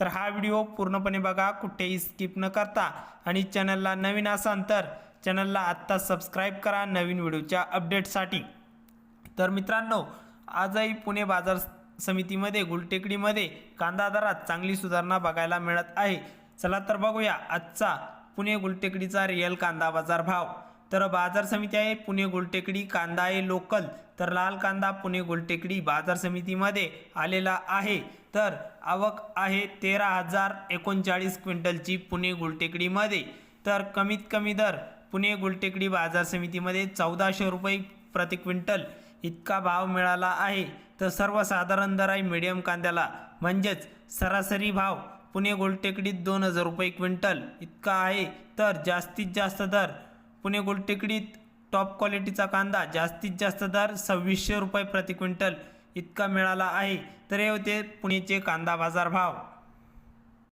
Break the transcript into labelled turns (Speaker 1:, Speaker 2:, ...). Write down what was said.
Speaker 1: तर हा व्हिडिओ पूर्णपणे बघा कुठेही स्किप न करता. आणि चॅनलला नवीन असाल तर चॅनलला आत्ता सबस्क्राईब करा नवीन व्हिडिओच्या अपडेटसाठी तर मित्रांनो आजही पुणे बाजार समितीमध्ये गुलटेकडीमध्ये कांदा दरात चांगली सुधारणा बघायला मिळत आहे. चला तर बघूया आजचा पुणे गुलटेकडीचा रिअल कांदा बाजार भाव. तर बाजार समिती आहे पुणे गुलटेकडी कांदा आहे लोकल. तर लाल कांदा पुणे गुलटेकडी बाजार समितीमध्ये आलेला आहे. तर आवक आहे तेरा हजार एकोणचाळीस क्विंटलची पुणे गुलटेकडीमध्ये. तर कमीत कमी दर पुणे गुलटेकडी बाजार समितीमध्ये चौदाशे रुपये प्रति क्विंटल इतका भाव मिळाला आहे. तर सर्वसाधारण दर आहे मिडियम कांद्याला. म्हणजेच सरासरी भाव पुणे गोलटेकडीत दोन हजार रुपये क्विंटल इतका आहे. तर जास्तीत जास्त दर पुणे गोलटेकडीत टॉप क्वालिटीचा कांदा जास्तीत जास्त दर सव्वीसशे रुपये प्रति क्विंटल इतका मिळाला आहे. तर हे होते पुणेचे कांदा बाजार भाव.